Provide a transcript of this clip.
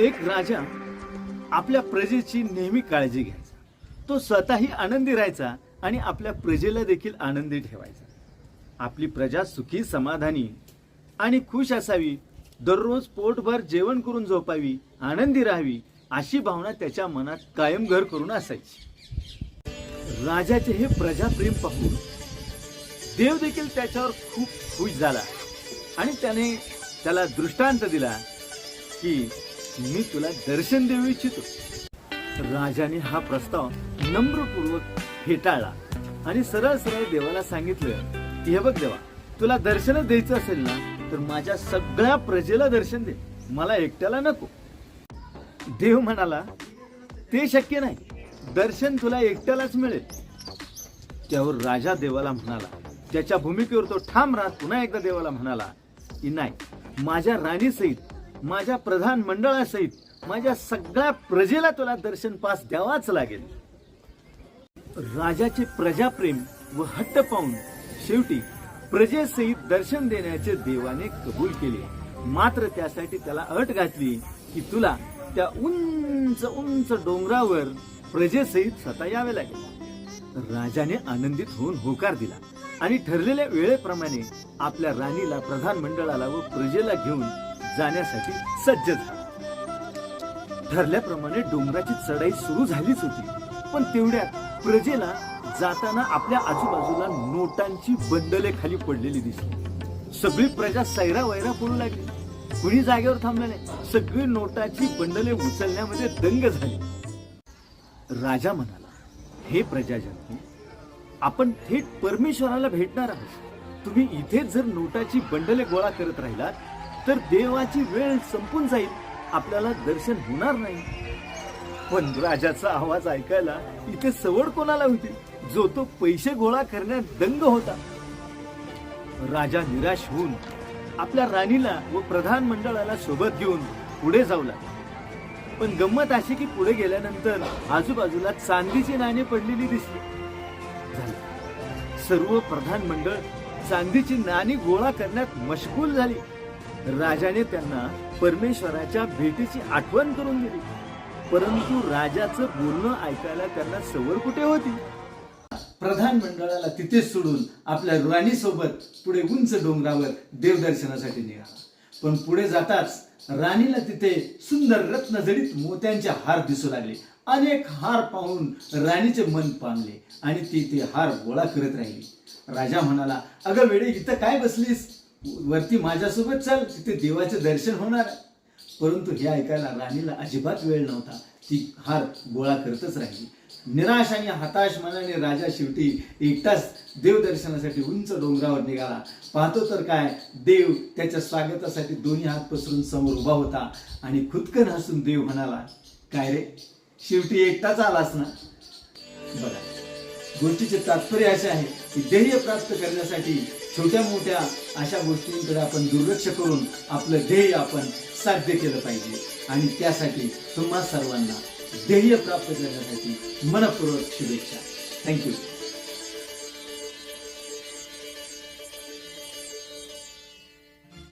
एक राजा आपल्या प्रजेची नेहमी काळजी घ्यायचा. तो स्वतःही आनंदी राहायचा आणि आपल्या प्रजेला देखील आनंदी ठेवायचा. आपली प्रजा सुखी समाधानी आणि खुश असावी. दररोज पोटभर जेवण करून झोपावी आनंदी राहावी अशी भावना त्याच्या मनात कायम घर करून असायची. राजाचे हे प्रजाप्रेम पाहून देव देखील त्याच्यावर खूप खुश झाला आणि त्याने त्याला दृष्टांत दिला की मी तुला दर्शन देऊ इच्छितो. राजाने हा प्रस्ताव नम्रपूर्वक फेटाळला आणि सरळ सरळ देवाला सांगितलं की हे बघ देवा तुला दर्शन द्यायचं असेल ना तर माझ्या सगळ्या प्रजेला दर्शन दे. मला एकट्याला नको. देव म्हणाला ते शक्य नाही. दर्शन तुला एकट्यालाच मिळेल. त्यावर राजा देवाला म्हणाला त्याच्या भूमिकेवर तो ठाम राहत पुन्हा एकदा देवाला म्हणाला की नाही माझ्या राणीसहित माझ्या प्रधान मंडळासहित माझ्या सगळ्या प्रजेला तुला दर्शन पास द्यावाच लागेल. राजाचे प्रजाप्रेम व हट्ट पाहून शेवटी प्रजेसहित दर्शन देण्याचे देवाने कबूल केले. मात्र त्यासाठी त्याला अट घातली की तुला त्या उंच उंच डोंगरावर प्रजेसहित स्वतः यावे लागेल. राजाने आनंदित होऊन होकार दिला आणि ठरलेल्या वेळेप्रमाणे आपल्या राणीला प्रधान मंडळाला व प्रजेला घेऊन जाण्यासाठी सज्ज झाला. ठरल्याप्रमाणे डोंगराची चढाई सुरू झालीच होती. पण तेवढ्यात प्रजेला जाताना आपल्या आजूबाजूला नोटांची बंडले खाली पडलेली दिसली. सगळी प्रजा सैरा वैरा पडू लागली. कुणी जागेवर थांबल्याने सगळी नोटाची बंडले उचलण्यामध्ये दंग झाली. राजा म्हणाला हे प्रजाजन आपण थेट परमेश्वराला भेटणार आहोत. तुम्ही इथेच जर नोटाची बंडले गोळा करत राहिलात तर देवाची वेळ संपून जाईल. आपल्याला दर्शन होणार नाही. पण राजाचा आवाज ऐकायला इथे सवड कोणाला होती? जो तो पैसे गोळा करण्यात दंग होता. राजा निराश होऊन आपल्या राणीला व प्रधान मंडळाला सोबत घेऊन पुढे जाऊ लागला पण गंमत अशी की पुढे गेल्यानंतर आजूबाजूला चांदीची नाणी पडलेली दिसली. सर्व प्रधान मंडळ चांदीची नाणी गोळा करण्यात मशगूल झाली. राजाने त्यांना परमेश्वराच्या भेटीची आठवण करून दिली. परंतु राजाचं बोलणं ऐकायला त्यांना सवड कुठे होती? प्रधान मंडळाला तिथेच सोडून आपल्या राणी सोबत पुढे उंच डोंगरावर देवदर्शनासाठी निघाला पण पुढे जाताच राणीला तिथे सुंदर रत्नजडित मोत्यांचे हार दिसू लागले. अनेक हार पाहून राणीचे मन पाणले आणि ती ते हार गोळा करत राहिली. राजा म्हणाला अगं वेळे इथं काय बसलीस? वरती माझ्यासोबत चाल तिथे देवाचे दर्शन होणार परंतु हे ऐकायला राणीला अजिबात वेळ नव्हता. ती हार गोळा करतच राहिली. निराश आणि हताश मनाने राजा शेवटी एकटाच देवदर्शनासाठी उंच डोंगरावर निघाला. पाहतो तर काय देव त्याच्या स्वागतासाठी दोन्ही हात पसरून समोर उभा होता आणि खुदकन हसून देव म्हणाला काय रे शेवटी एकटाच आलास ना? बघा गोष्टीचे तात्पर्य असे आहे की ध्येय प्राप्त करण्यासाठी छोट्या मोठ्या अशा गोष्टींकडे आपण दुर्लक्ष करून आपलं ध्येय आपण साध्य केलं पाहिजे. आणि त्यासाठी तुम्हा सर्वांना ध्येय प्राप्त करण्यासाठी मनपूर्वक शुभेच्छा. थँक्यू